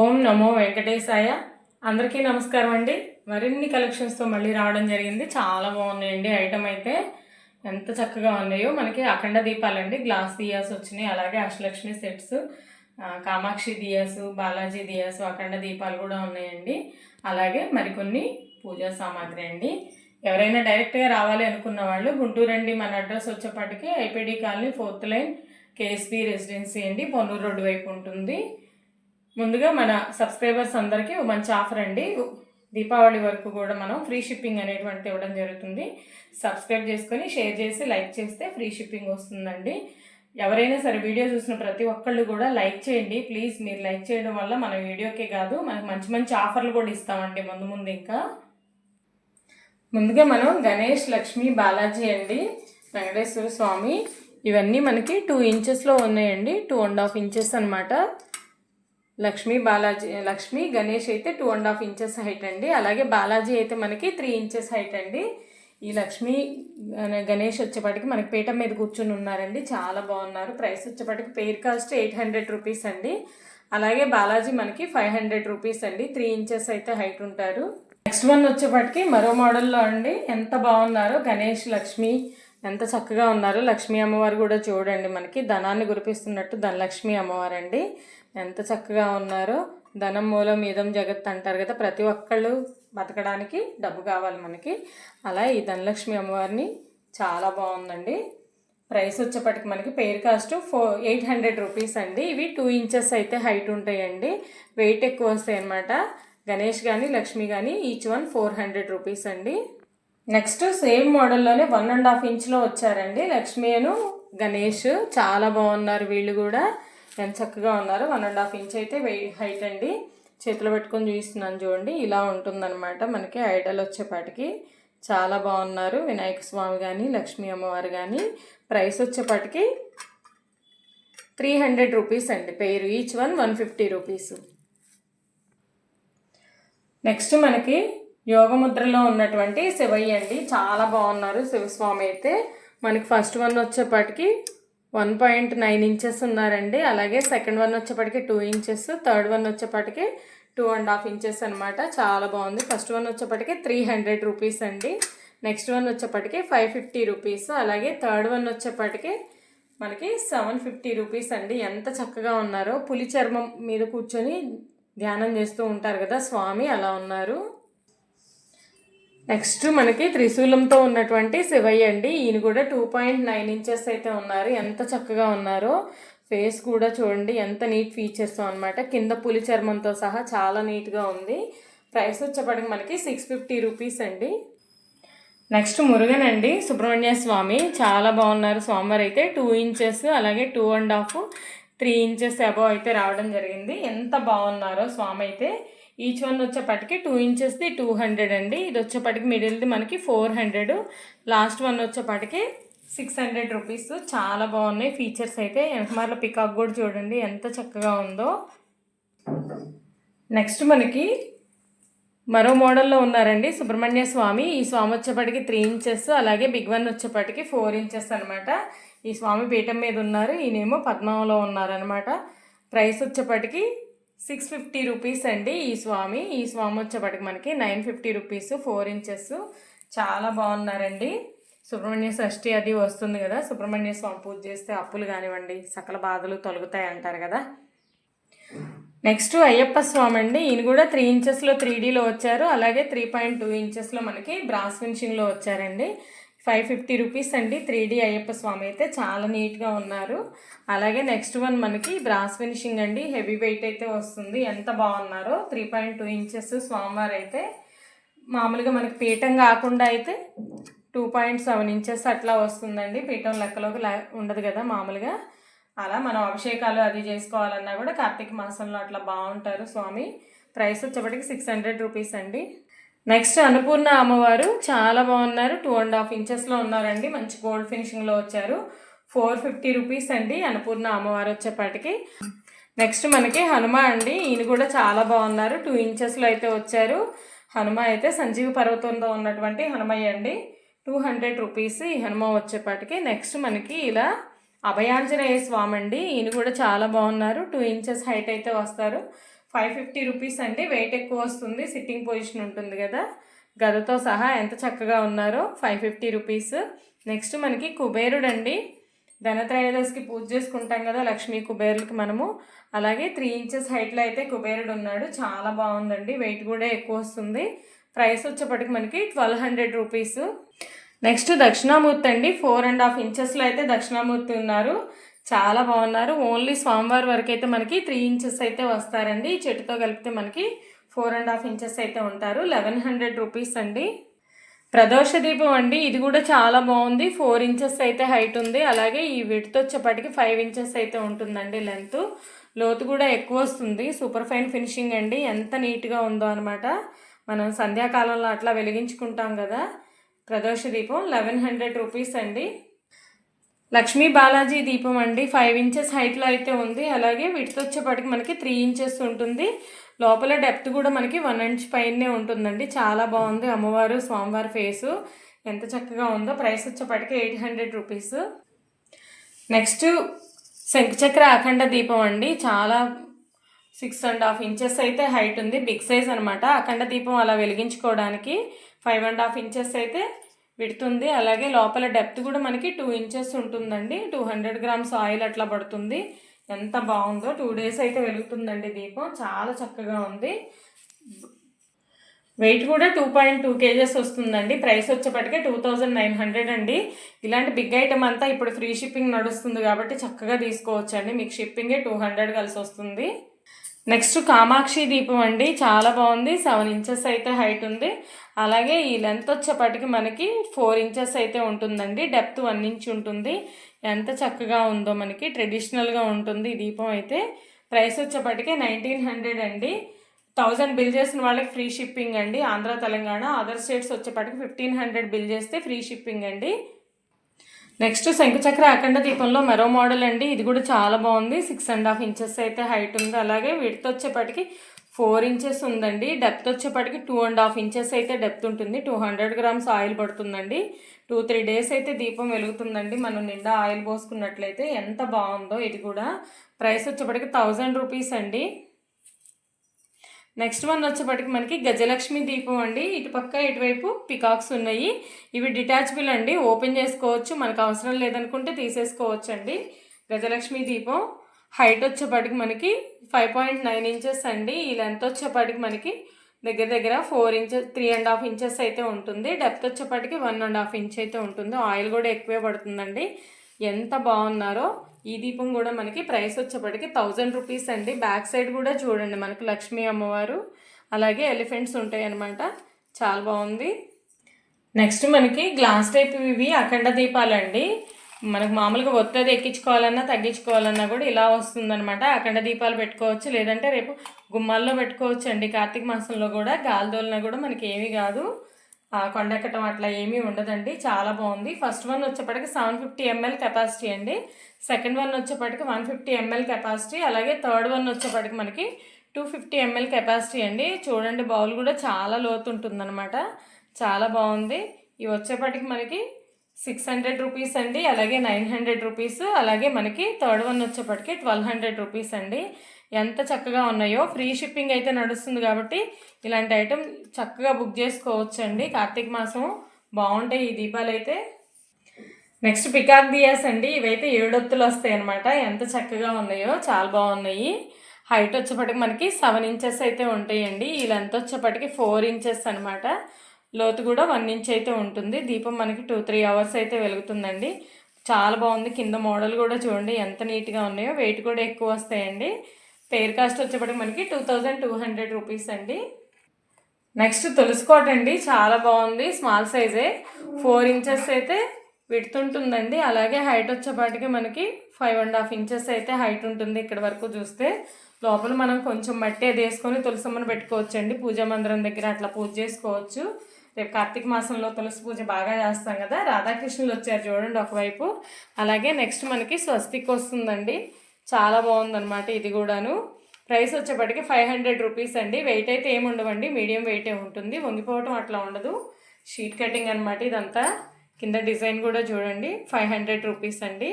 ఓం నమో వెంకటేశాయ. అందరికీ నమస్కారం అండి. మరిన్ని కలెక్షన్స్తో మళ్ళీ రావడం జరిగింది. చాలా బాగున్నాయండి. ఐటమ్ అయితే ఎంత చక్కగా ఉన్నాయో. మనకి అఖండ దీపాలండి. గ్లాస్ దియాస్ వచ్చినాయి. అలాగే అష్టలక్ష్మి సెట్స్ కామాక్షి దియాసు బాలాజీ దియాసు అఖండ దీపాలు కూడా ఉన్నాయండి. అలాగే మరికొన్ని పూజా సామాగ్రి అండి. ఎవరైనా డైరెక్ట్గా రావాలి అనుకున్న వాళ్ళు గుంటూరు అండి. మన అడ్రస్ వచ్చేపాటికి IPD colony fourth line KSP residency అండి. పొన్నూరు రోడ్డు వైపు ఉంటుంది. ముందుగా మన సబ్స్క్రైబర్స్ అందరికీ ఓ మంచి ఆఫర్ అండి. దీపావళి వరకు కూడా మనం ఫ్రీ షిప్పింగ్ అనేటువంటిది ఇవ్వడం జరుగుతుంది. సబ్స్క్రైబ్ చేసుకొని షేర్ చేసి లైక్ చేస్తే ఫ్రీ షిప్పింగ్ వస్తుందండి. ఎవరైనా సరే వీడియో చూసిన ప్రతి ఒక్కళ్ళు కూడా లైక్ చేయండి. ప్లీజ్ మీరు లైక్ చేయడం వల్ల మన వీడియోకే కాదు మనకు మంచి మంచి ఆఫర్లు కూడా ఇస్తామండి ముందు ముందు ఇంకా. ముందుగా మనం గణేష్ లక్ష్మి బాలాజీ అండి వెంకటేశ్వర స్వామి. ఇవన్నీ మనకి టూ ఇంచెస్లో ఉన్నాయండి. టూ అండ్ హాఫ్ ఇంచెస్ అనమాట లక్ష్మీ బాలాజీ లక్ష్మి గణేష్ అయితే two and half inches height అండి. అలాగే బాలాజీ అయితే మనకి త్రీ ఇంచెస్ హైట్ అండి. ఈ లక్ష్మి గణేష్ వచ్చేపాటికి మనకి పీట మీద కూర్చుని ఉన్నారండి. చాలా బాగున్నారు. ప్రైస్ వచ్చేపాటికి pair cost eight hundred rupees అండి. అలాగే బాలాజీ మనకి ఫైవ్ హండ్రెడ్ రూపీస్ అండి. త్రీ ఇంచెస్ అయితే హైట్ ఉంటారు. నెక్స్ట్ వన్ వచ్చేపాటికి మరో మోడల్లో అండి. ఎంత బాగున్నారో గణేష్ లక్ష్మి. ఎంత చక్కగా ఉన్నారు లక్ష్మీ అమ్మవారు కూడా చూడండి మనకి. ధనాన్ని కురిపిస్తున్నట్టు ధనలక్ష్మి అమ్మవారు అండి ఎంత చక్కగా ఉన్నారో ధనం మూలం మీదం జగత్ అంటారు కదా ప్రతి ఒక్కళ్ళు బతకడానికి డబ్బు కావాలి మనకి. అలా ఈ ధనలక్ష్మి అమ్మవారిని చాలా బాగుందండి. ప్రైస్ వచ్చేప్పటికి మనకి pair cost four eight hundred rupees అండి. ఇవి టూ ఇంచెస్ అయితే హైట్ ఉంటాయండి. వెయిట్ ఎక్కువ వస్తాయి అనమాట గణేష్ కానీ లక్ష్మి కానీ each one four hundred rupees అండి. నెక్స్ట్ సేమ్ మోడల్లోనే వన్ అండ్ హాఫ్ ఇంచ్లో వచ్చారండి లక్ష్మీను గణేష్. చాలా బాగున్నారు వీళ్ళు కూడా. ఎంత చక్కగా ఉన్నారు వన్ అండ్ హాఫ్ ఇంచ్ అయితే వెయి హైట్ అండి. చేతిలో పెట్టుకొని చూపిస్తున్నాను చూడండి. ఇలా ఉంటుందన్నమాట మనకి ఐడల్ వచ్చేపాటికి. చాలా బాగున్నారు. వినాయక స్వామి కానీ లక్ష్మీ అమ్మవారు కానీ ప్రైస్ వచ్చేపాటికి త్రీ హండ్రెడ్ రూపీస్ అండి. పేరు each one one fifty rupees. Next మనకి యోగముద్రలో ఉన్నటువంటి శివయ్య అండి. చాలా బాగున్నారు శివస్వామి అయితే. మనకి ఫస్ట్ వన్ వచ్చేపాటికి వన్ పాయింట్ నైన్ ఇంచెస్ ఉన్నారండి. అలాగే సెకండ్ వన్ వచ్చేప్పటికి టూ ఇంచెస్ థర్డ్ వన్ వచ్చేప్పటికి టూ అండ్ హాఫ్ ఇంచెస్ అనమాట చాలా బాగుంది. ఫస్ట్ వన్ వచ్చేప్పటికి త్రీ హండ్రెడ్ రూపీస్ అండి. నెక్స్ట్ వన్ వచ్చేప్పటికి ఫైవ్ ఫిఫ్టీ రూపీస్. అలాగే థర్డ్ వన్ వచ్చేప్పటికి మనకి సెవెన్ ఫిఫ్టీ రూపీస్ అండి. ఎంత చక్కగా ఉన్నారో. పులి చర్మం మీద కూర్చొని ధ్యానం చేస్తూ ఉంటారు కదా స్వామి అలా ఉన్నారు. నెక్స్ట్ మనకి త్రిశూలంతో ఉన్నటువంటి శివయ్య అండి. ఈయన కూడా టూ పాయింట్ నైన్ ఇంచెస్ అయితే ఉన్నారు. ఎంత చక్కగా ఉన్నారో. ఫేస్ కూడా చూడండి ఎంత నీట్ ఫీచర్స్ అనమాట కింద పులి చర్మంతో సహా చాలా నీట్గా ఉంది. ప్రైస్ వచ్చేప్పటికి మనకి సిక్స్ ఫిఫ్టీ రూపీస్ అండి. నెక్స్ట్ మురుగన్ అండి సుబ్రహ్మణ్య స్వామి. చాలా బాగున్నారు. స్వామివారు అయితే టూ ఇంచెస్ అలాగే two and half three inches above అయితే రావడం జరిగింది. ఎంత బాగున్నారో స్వామి అయితే ఈచ్ వన్ వచ్చేపటికి టూ ఇంచెస్ది టూ హండ్రెడ్ అండి. ఇది వచ్చేపటికి మిడిల్ది మనకి ఫోర్ హండ్రెడ్. లాస్ట్ వన్ వచ్చేపటికి సిక్స్ హండ్రెడ్ రూపీస్. చాలా బాగున్నాయి ఫీచర్స్ అయితే. వెనకమార్ల పికాక్ కూడా చూడండి ఎంత చక్కగా ఉందో. నెక్స్ట్ మనకి మరో మోడల్లో ఉన్నారండి సుబ్రహ్మణ్య స్వామి. ఈ స్వామి వచ్చేప్పటికి త్రీ ఇంచెస్ అలాగే బిగ్ వన్ వచ్చేప్పటికి ఫోర్ ఇంచెస్ అనమాట ఈ స్వామి పీఠం మీద ఉన్నారు. ఈయనేమో పద్మంలో ఉన్నారనమాట ప్రైస్ వచ్చేప్పటికి సిక్స్ ఫిఫ్టీ రూపీస్ అండి ఈ స్వామి. ఈ స్వామి వచ్చేపటికి మనకి nine fifty rupees four inches. చాలా బాగున్నారండి. సుబ్రహ్మణ్య షష్ఠి అది వస్తుంది కదా. సుబ్రహ్మణ్య స్వామి పూజ చేస్తే అప్పులు కానివ్వండి సకల బాధలు తొలగుతాయి అంటారు కదా. నెక్స్ట్ అయ్యప్ప స్వామి అండి. ఈయన కూడా త్రీ ఇంచెస్లో త్రీ డీలో వచ్చారు. అలాగే త్రీ పాయింట్ టూ ఇంచెస్లో మనకి బ్రాస్ ఫినిషింగ్లో వచ్చారండి. ఫైవ్ ఫిఫ్టీ రూపీస్ అండి త్రీ డీ అయ్యప్ప స్వామి అయితే చాలా నీట్గా ఉన్నారు. అలాగే నెక్స్ట్ వన్ మనకి బ్రాస్ ఫినిషింగ్ అండి. హెవీ వెయిట్ అయితే వస్తుంది. ఎంత బాగున్నారో త్రీ పాయింట్ టూ ఇంచెస్ స్వామివారు అయితే మామూలుగా మనకి పీఠం కాకుండా అయితే టూ పాయింట్ సెవెన్ ఇంచెస్ అట్లా వస్తుందండి. పీఠం లెక్కలోకి ఉండదు కదా మామూలుగా. అలా మనం అభిషేకాలు అది చేసుకోవాలన్నా కూడా కార్తీక మాసంలో అట్లా బాగుంటారు స్వామి. ప్రైస్ వచ్చేప్పటికి సిక్స్ హండ్రెడ్ రూపీస్ అండి. నెక్స్ట్ అన్నపూర్ణ అమ్మవారు చాలా బాగున్నారు. టూ అండ్ హాఫ్ ఇంచెస్లో ఉన్నారండి. మంచి గోల్డ్ ఫినిషింగ్లో వచ్చారు. ఫోర్ ఫిఫ్టీ రూపీస్ అండి అన్నపూర్ణ అమ్మవారు వచ్చేపాటికి. నెక్స్ట్ మనకి హనుమ అండి. ఈయన కూడా చాలా బాగున్నారు. టూ ఇంచెస్లో అయితే వచ్చారు. హనుమ అయితే సంజీవ పర్వతంలో ఉన్నటువంటి హనుమయ్య అండి. టూ హండ్రెడ్ రూపీస్ ఈ హనుమ వచ్చేపాటికి. నెక్స్ట్ మనకి ఇలా అభయాంజనేయ స్వామి అండి. ఈయన కూడా చాలా బాగున్నారు. టూ ఇంచెస్ హైట్ అయితే వస్తారు. ఫైవ్ ఫిఫ్టీ రూపీస్ అండి. వెయిట్ ఎక్కువ వస్తుంది. సిట్టింగ్ పొజిషన్ ఉంటుంది కదా. గదతో సహా ఎంత చక్కగా ఉన్నారో ఫైవ్ ఫిఫ్టీ రూపీస్. నెక్స్ట్ మనకి కుబేరుడు అండి ధనత్రయోదశికి పూజ చేసుకుంటాం కదా లక్ష్మీ కుబేరులకి మనము. అలాగే త్రీ ఇంచెస్ హైట్లో అయితే కుబేరుడు ఉన్నాడు. చాలా బాగుందండి. వెయిట్ కూడా ఎక్కువ వస్తుంది. ప్రైస్ వచ్చేప్పటికి మనకి twelve hundred rupees. Next Dakshinamurthy అండి. ఫోర్ అండ్ హాఫ్ ఇంచెస్లో అయితే దక్షిణామూర్తి ఉన్నారు. చాలా బాగున్నారు. ఓన్లీ స్వామివారి వరకు అయితే మనకి త్రీ ఇంచెస్ అయితే వస్తారండి. చెట్టుతో కలిపితే మనకి ఫోర్ అండ్ హాఫ్ ఇంచెస్ అయితే ఉంటారు. లెవెన్ హండ్రెడ్ రూపీస్ అండి. ప్రదోష దీపం అండి. ఇది కూడా చాలా బాగుంది. ఫోర్ ఇంచెస్ అయితే హైట్ ఉంది. అలాగే ఈ విడ్త్ వచ్చేపాటికి ఫైవ్ ఇంచెస్ అయితే ఉంటుందండి లెంత్ లోతు కూడా ఎక్కువ వస్తుంది. సూపర్ ఫైన్ ఫినిషింగ్ అండి. ఎంత నీట్గా ఉందో అనమాట మనం సంధ్యాకాలంలో అట్లా వెలిగించుకుంటాం కదా. ప్రదోష దీపం లెవెన్ హండ్రెడ్ రూపీస్ అండి. లక్ష్మీ బాలాజీ దీపం అండి. ఫైవ్ ఇంచెస్ హైట్లో అయితే ఉంది. అలాగే విడ్త్ వచ్చేపాటికి మనకి త్రీ ఇంచెస్ ఉంటుంది. లోపల డెప్త్ కూడా మనకి వన్ ఇంచ్ పైనే ఉంటుందండి. చాలా బాగుంది అమ్మవారు స్వామివారి ఫేసు ఎంత చక్కగా ఉందో. ప్రైస్ వచ్చేప్పటికి ఎయిట్ హండ్రెడ్ రూపీస్ నెక్స్ట్ శంఖచక్ర అఖండ దీపం అండి. చాలా సిక్స్ అండ్ హాఫ్ ఇంచెస్ అయితే హైట్ ఉంది. బిగ్ సైజ్ అనమాట అఖండ దీపం అలా వెలిగించుకోవడానికి ఫైవ్ అండ్ హాఫ్ ఇంచెస్ అయితే విడుతుంది. అలాగే లోపల డెప్త్ కూడా మనకి టూ ఇంచెస్ ఉంటుందండి. టూ హండ్రెడ్ గ్రామ్స్ ఆయిల్ అట్లా పడుతుంది. ఎంత బాగుందో. టూ డేస్ అయితే వెలుగుతుందండి దీపం. చాలా చక్కగా ఉంది. వెయిట్ కూడా టూ పాయింట్ టూ కేజెస్ వస్తుందండి. ప్రైస్ వచ్చేప్పటికే టూ థౌజండ్ నైన్ హండ్రెడ్ అండి. ఇలాంటి బిగ్ ఐటమ్ అంతా ఇప్పుడు ఫ్రీ షిప్పింగ్ నడుస్తుంది కాబట్టి చక్కగా తీసుకోవచ్చండి. మీకు షిప్పింగే టూ హండ్రెడ్ కలిసి వస్తుంది. నెక్స్ట్ కామాక్షి దీపం అండి. చాలా బాగుంది. సెవెన్ ఇంచెస్ అయితే హైట్ ఉంది. అలాగే ఈ లెంత్ వచ్చేపాటికి మనకి ఫోర్ ఇంచెస్ అయితే ఉంటుందండి. డెప్త్ వన్ ఇంచ్ ఉంటుంది. ఎంత చక్కగా ఉందో మనకి ట్రెడిషనల్గా ఉంటుంది ఈ దీపం అయితే. ప్రైస్ వచ్చేపాటికి నైన్టీన్ హండ్రెడ్ అండి. థౌజండ్ బిల్ చేసిన వాళ్ళకి ఫ్రీ షిప్పింగ్ అండి. ఆంధ్ర తెలంగాణ అదర్ స్టేట్స్ వచ్చేపాటికి ఫిఫ్టీన్ హండ్రెడ్ బిల్ చేస్తే ఫ్రీ షిప్పింగ్ అండి. నెక్స్ట్ శంకుచక్ర అఖండ దీపంలో మరో మోడల్ అండి. ఇది కూడా చాలా బాగుంది. సిక్స్ అండ్ హాఫ్ ఇంచెస్ అయితే హైట్ ఉంది. అలాగే వీటితో వచ్చేపాటికి ఫోర్ ఇంచెస్ ఉందండి. డెప్త్ వచ్చేప్పటికి టూ అండ్ హాఫ్ ఇంచెస్ అయితే డెప్త్ ఉంటుంది. టూ హండ్రెడ్ గ్రామ్స్ ఆయిల్ పడుతుందండి. టూ త్రీ డేస్ అయితే దీపం వెలుగుతుందండి. మనం నిండా ఆయిల్ పోసుకున్నట్లయితే ఎంత బాగుందో ఇది కూడా. ప్రైస్ వచ్చేప్పటికి థౌజండ్ రూపీస్ అండి. నెక్స్ట్ వన్ వచ్చేప్పటికి మనకి గజలక్ష్మి దీపం అండి. ఇటుపక్క ఇటువైపు పికాక్స్ ఉన్నాయి. ఇవి డిటాచబుల్ అండి. ఓపెన్ చేసుకోవచ్చు. మనకు అవసరం లేదనుకుంటే తీసేసుకోవచ్చు అండి గజలక్ష్మి దీపం. హైట్ వచ్చేపాటికి మనకి ఫైవ్ పాయింట్ నైన్ ఇంచెస్ అండి. ఈ లెంత్ వచ్చేపటికి మనకి దగ్గర దగ్గర four inches three and half inches అయితే ఉంటుంది. డెప్త్ వచ్చేపాటికి వన్ అండ్ హాఫ్ ఇంచ్ అయితే ఉంటుంది. ఆయిల్ కూడా ఎక్కువే పడుతుందండి. ఎంత బాగున్నారో ఈ దీపం కూడా మనకి ప్రైస్ వచ్చేప్పటికి థౌజండ్ రూపీస్ అండి. బ్యాక్ సైడ్ కూడా చూడండి మనకు లక్ష్మీ అమ్మవారు. అలాగే ఎలిఫెంట్స్ ఉంటాయి అనమాట చాలా బాగుంది. నెక్స్ట్ మనకి గ్లాస్ టైప్ ఇవి అఖండ దీపాలండి. మనకు మామూలుగా ఒత్తది ఎక్కించుకోవాలన్నా తగ్గించుకోవాలన్నా కూడా ఇలా వస్తుందన్నమాట. అఖండ దీపాలు పెట్టుకోవచ్చు లేదంటే రేపు గుమ్మాల్లో పెట్టుకోవచ్చు అండి. కార్తీక మాసంలో కూడా గాలిదోలన కూడా మనకి ఏమీ కాదు. కొండెక్కటం అట్లా ఏమీ ఉండదండి. చాలా బాగుంది. ఫస్ట్ వన్ వచ్చేప్పటికి సెవెన్ ఫిఫ్టీ ఎంఎల్ కెపాసిటీ అండి. సెకండ్ వన్ వచ్చేప్పటికి వన్ ఫిఫ్టీ ఎంఎల్ కెపాసిటీ. అలాగే థర్డ్ వన్ వచ్చేప్పటికి మనకి టూ ఫిఫ్టీ ఎంఎల్ కెపాసిటీ అండి. చూడండి బౌల్ కూడా చాలా లోతు ఉంటుందన్నమాట. చాలా బాగుంది. ఇవి వచ్చేప్పటికి మనకి సిక్స్ హండ్రెడ్ రూపీస్ అండి అలాగే నైన్ హండ్రెడ్ రూపీస్ అలాగే మనకి థర్డ్ వన్ వచ్చేప్పటికి ట్వెల్వ్ హండ్రెడ్ రూపీస్ అండి. ఎంత చక్కగా ఉన్నాయో ఫ్రీ షిప్పింగ్ అయితే నడుస్తుంది కాబట్టి ఇలాంటి ఐటెం చక్కగా బుక్ చేసుకోవచ్చండి. కార్తీక మాసం బాగుంటాయి ఈ దీపాలు అయితే నెక్స్ట్ పికాక్ దియాస్ అండి ఇవైతే ఏడొత్తులు వస్తాయి అనమాట ఎంత చక్కగా ఉన్నాయో చాలా బాగున్నాయి. హైట్ వచ్చేప్పటికి మనకి సెవెన్ ఇంచెస్ అయితే ఉంటాయండి. ఈ లెంత్ వచ్చేప్పటికి ఫోర్ ఇంచెస్ అనమాట లోతు కూడా వన్ ఇంచ్ అయితే ఉంటుంది. దీపం మనకి టూ త్రీ అవర్స్ అయితే వెలుగుతుందండి. చాలా బాగుంది. కింద మోడల్ కూడా చూడండి ఎంత నీట్గా ఉన్నాయో. వెయిట్ కూడా ఎక్కువ వస్తాయండి. పేర్ కాస్ట్ వచ్చేప్పటికి మనకి two thousand two hundred rupees అండి. నెక్స్ట్ తులసికోట అండి. చాలా బాగుంది. స్మాల్ సైజే. ఫోర్ ఇంచెస్ అయితే విడుతుంటుందండి అలాగే హైట్ వచ్చేపాటికి మనకి ఫైవ్ అండ్ హాఫ్ ఇంచెస్ అయితే హైట్ ఉంటుంది ఇక్కడ వరకు చూస్తే. లోపల మనం కొంచెం మట్టి అది వేసుకొని తులసమ్మను పెట్టుకోవచ్చండి. పూజా మందిరం దగ్గర అట్లా పూజ చేసుకోవచ్చు. రేపు కార్తీక మాసంలో తులసి పూజ బాగా చేస్తాం కదా. రాధాకృష్ణులు వచ్చారు చూడండి ఒకవైపు. అలాగే నెక్స్ట్ మనకి స్వస్తిక్ వస్తుందండి చాలా బాగుందన్నమాట ఇది కూడాను. ప్రైస్ వచ్చేప్పటికి ఫైవ్ హండ్రెడ్ రూపీస్ అండి. వెయిట్ అయితే ఏమి ఉండవండి. మీడియం వెయిటే ఉంటుంది. వంగిపోవటం అట్లా ఉండదు. షీట్ కటింగ్ అనమాట ఇదంతా. కింద డిజైన్ కూడా చూడండి. ఫైవ్ హండ్రెడ్ రూపీస్ అండి.